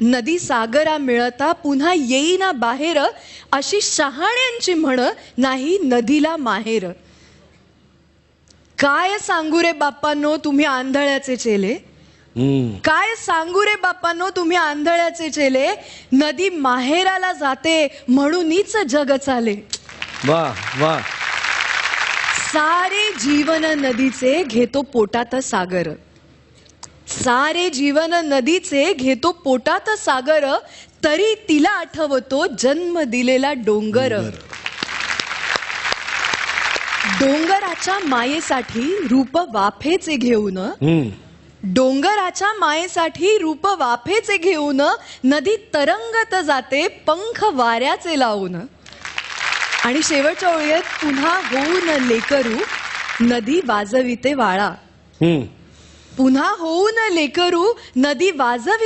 नदी सागरा मिळता पुन्हा येईना बाहेर अशी शहाण्यांची म्हण नाही नदीला माहेर. काय सांगू रे बाप्पांनो तुम्ही आंधळ्याचे चेले. काय सांगू रे बाप्पांनो तुम्ही आंधळ्याचे चेले? नदी माहेराला जाते म्हणूनच जग चाले. वा वा. सारे जीवन नदीचे घेतो पोटात सागर. सारे जीवन नदीचे घेतो पोटात सागर तरी तिला आठवतो जन्म दिलेला डोंगर. डोंगराच्या मायेसाठी रूप वाफेचे घेऊन. डोंगराच्या मायेसाठी रूप वाफेचे घेऊन नदी तरंगत जाते पंख वाऱ्याचे लावून. आणि शेवटच्या ओळीत पुन्हा होऊन लेकरू नदी वाजविते वाळा. पुन्हा होऊन लेकरू नदी वाजवी